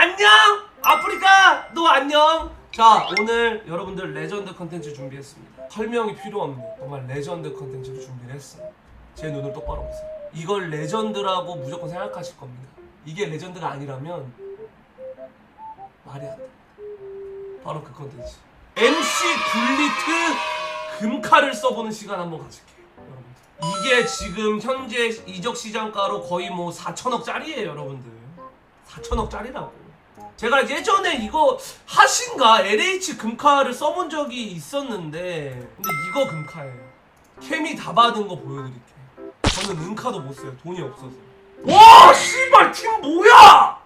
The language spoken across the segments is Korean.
안녕! 아프리카! 너 안녕! 자 오늘 여러분들 레전드 컨텐츠 준비했습니다. 설명이 필요 없는 정말 레전드 컨텐츠를 준비를 했어요. 제 눈을 똑바로 보세요. 이걸 레전드라고 무조건 생각하실 겁니다. 이게 레전드가 아니라면 말이 안 돼. 바로 그 컨텐츠. MC 굴리트 금칼을 써보는 시간 한번 가질게요 여러분들. 이게 지금 현재 이적 시장가로 거의 뭐 4천억짜리예요 여러분들. 4천억짜리라고 제가 예전에 이거 하신가? LH 금카를 써본 적이 있었는데 근데 이거 금카예요. 케미 다 받은 거 보여드릴게요. 저는 은카도 못 써요. 돈이 없어서. 와 씨발 팀 뭐야?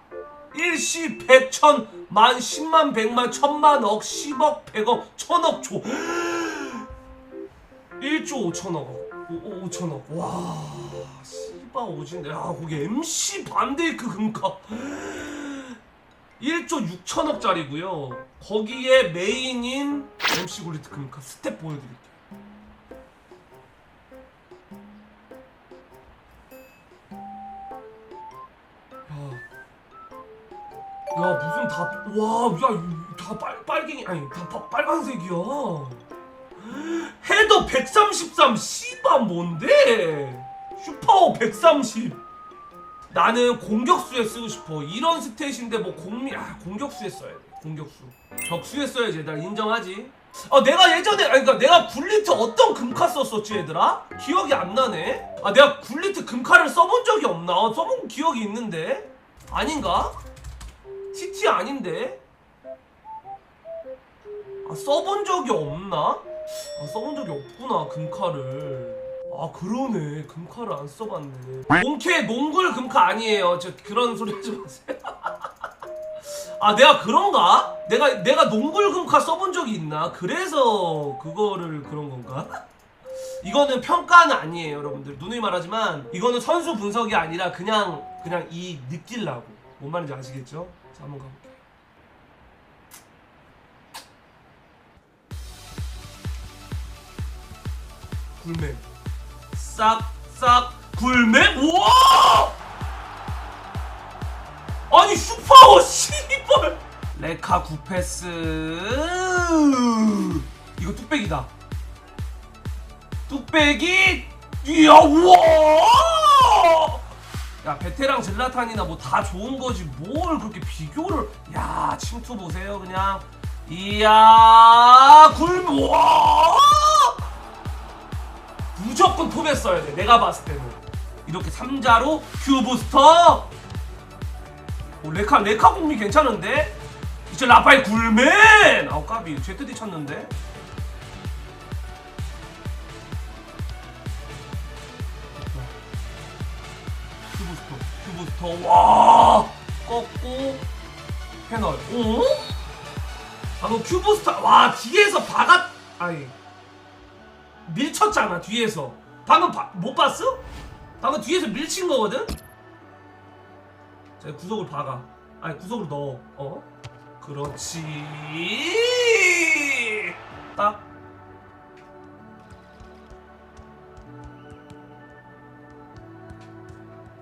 일시 백천 만 십만 백만 천만 억 십억 백억 천억 조. 1조 5천억 오, 5천억. 와 씨발 오진데. 야 거기 MC 반데이크 금카 1조 6천억짜리고요. 거기에 메인인 MC 굴리트 금카 스텝 보여드릴게요. 야, 야 무슨 다 와 야다 빨갱이 아니 다 파- 빨간색이야. 헤더 133 씨바 뭔데? 슈퍼 130 나는 공격수에 쓰고 싶어. 이런 스탯인데 뭐 공미 아 공격수에 써야 돼. 공격수. 적수에 써야지 나 인정하지? 아 내가 예전에 아니 그러니까 내가 굴리트 어떤 금카 썼었지 얘들아? 기억이 안 나네. 아 내가 굴리트 금카를 써본 적이 없나? 어, 써본 기억이 있는데. 아닌가? TT 아닌데? 아 써본 적이 없나? 아 써본 적이 없구나 금카를 아 그러네 금카를 안 써봤네 몽케 몽골 금카 아니에요 저 그런 소리 하지 마세요 아 내가 그런가? 내가 내가 농굴 금카 써본 적이 있나? 그래서 그거를 그런 건가? 이거는 평가는 아니에요 여러분들 누누이 말하지만 이거는 선수 분석이 아니라 그냥 그냥 이 느끼려고 뭔 말인지 아시겠죠? 자 한번 가볼게요 굴맵 싹싹 굴맵 우와 아니 슈퍼워 씨발! 레카 구패스! 이거 뚝배기다. 뚝배기? 이야 우와! 야 베테랑 젤라탄이나 뭐 다 좋은 거지. 뭘 그렇게 비교를 야 침투 보세요 그냥. 이야 굴와 무조건 톱에 써야 돼. 내가 봤을 때는. 이렇게 삼자로 큐 부스터. 오, 레카 레카 공미 괜찮은데? 이제 라파엘 굴맨! 아우 까비. 제트디 쳤는데? 큐부스터 큐부스터. 와! 꺾고 패널. 오? 방금 큐부스터. 와 뒤에서 박았 아니 밀쳤잖아 뒤에서. 방금 바, 못 봤어? 방금 뒤에서 밀친 거거든? 자 구석을 박아. 아니 구석을 넣어. 어? 그렇지. 딱.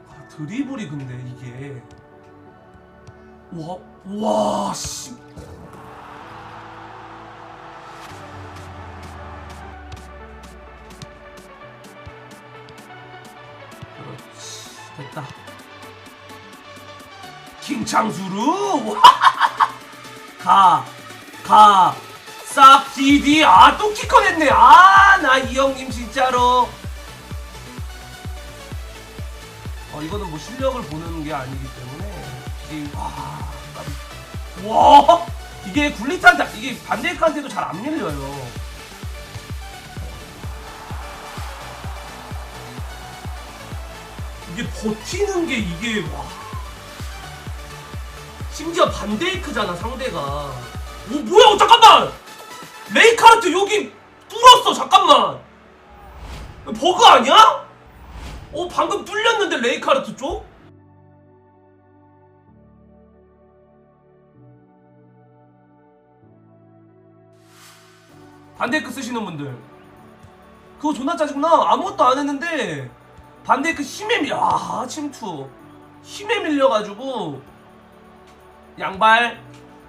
아, 드리블이 근데 이게. 와와씨 킹창수루 가, 가, 싹, 디디, 아, 또 키커 냈네. 아, 나 이 형님 진짜로. 어, 이거는 뭐 실력을 보는 게 아니기 때문에. 이, 와, 깜- 와, 이게 굴리탄한테, 이게 반데이크한테도 잘 안 밀려요. 이게 버티는 게 이게, 와. 심지어 반데이크잖아 상대가. 오 뭐야 어, 잠깐만! 레이카르트 여기 뚫었어 잠깐만! 버그 아니야? 어 방금 뚫렸는데 레이카르트 쪽? 반데이크 쓰시는 분들. 그거 존나 짜증나. 아무것도 안 했는데 반데이크 힘에 밀, 아 침투. 힘에 밀려가지고 양발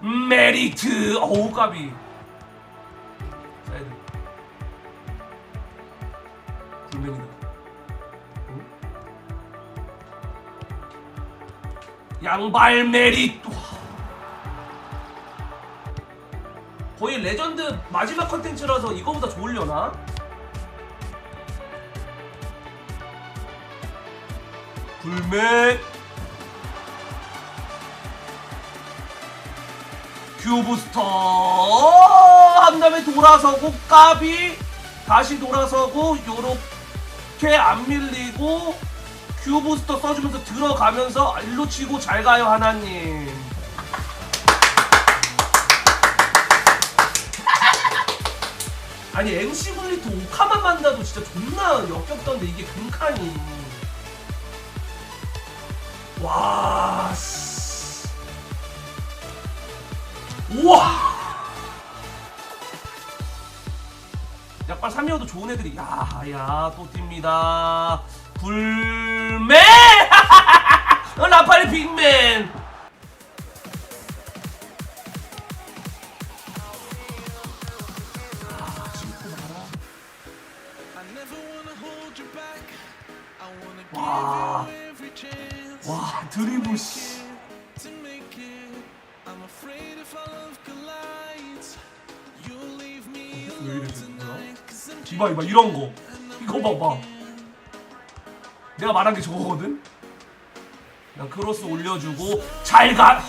메리트. 어우 까비. 사이드. 굴뱅이다. 양발 메리트. 거의 레전드 마지막 컨텐츠라서 이거보다 좋으려나? 불맥. 큐브스터 한 다음에 돌아서고 까비! 다시 돌아서고 요렇게 안 밀리고 큐브스터 써주면서 들어가면서 일로 치고 잘 가요 하나님. 아니 MC 굴리트 오카만 만나도 진짜 존나 역겹던데 이게 금칸이. 와 씨. 우와! 약발 3이어도 좋은 애들이. 야야 또 뜁니다. 불. 왜 이래 뭐야? 이봐 이봐 이런 거 이거 봐봐 내가 말한 게 저거거든? 그냥 크로스 올려주고 잘가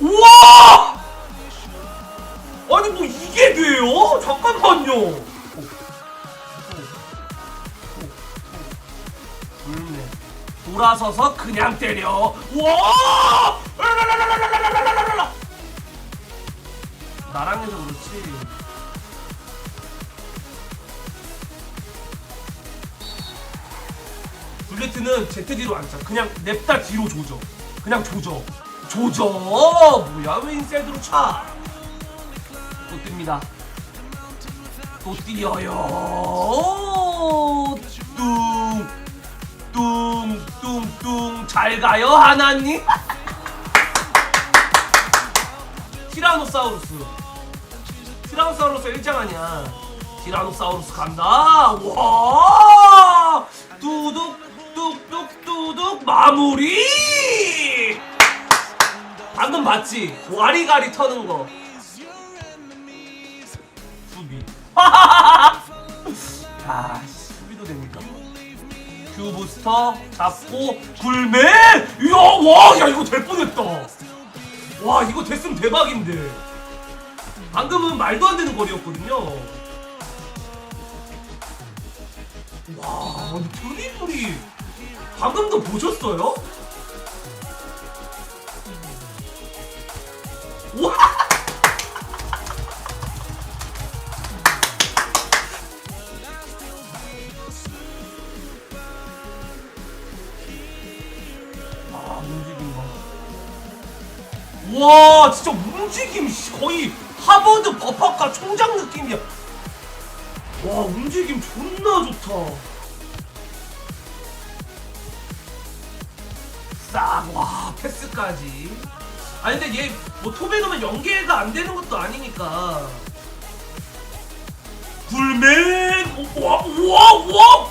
우와! 아니 뭐 이게 돼요? 잠깐만요 돌아서서 그냥 때려. 와! 나랑 해서 그렇지. 블레트는 제트 뒤로 앉아. 그냥 냅다 뒤로 조져. 그냥 조져. 조져. 뭐야 왜 인사이드로 차? 또 뜹니다. 또 뛰어요. 또. 뚱뚱뚱 잘 가요 하나님? 티라노사우루스. 티라노사우루스 일장 아니야. 티라노사우루스 간다. 와! 뚜둑 뚝뚝 뚜둑 마무리! 방금 봤지? 와리가리 터는 거. 수비. 아 수비도 됩니까. 큐부스터 잡고 굴매 이야 와야 이거 될 뻔했다. 와 이거 됐으면 대박인데. 방금은 말도 안 되는 거리였거든요. 와 근데 드리블이 방금도 보셨어요? 와 진짜 움직임 거의 하버드 법학과 총장 느낌이야. 와 움직임 존나 좋다. 싹와 패스까지. 아니 근데 얘 뭐 토베노면 연계가 안 되는 것도 아니니까. 불맨 와와와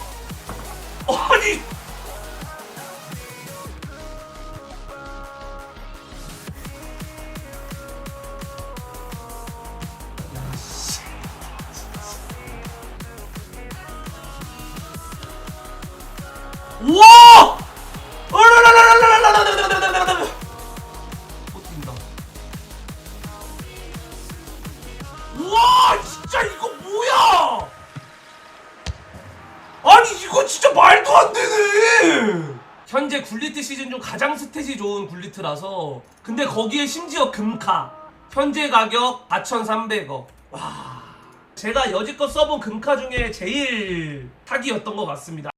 굴리트 시즌 중 가장 스탯이 좋은 굴리트라서 근데 거기에 심지어 금카 현재 가격 4,300억. 와 제가 여지껏 써본 금카 중에 제일 사기였던 것 같습니다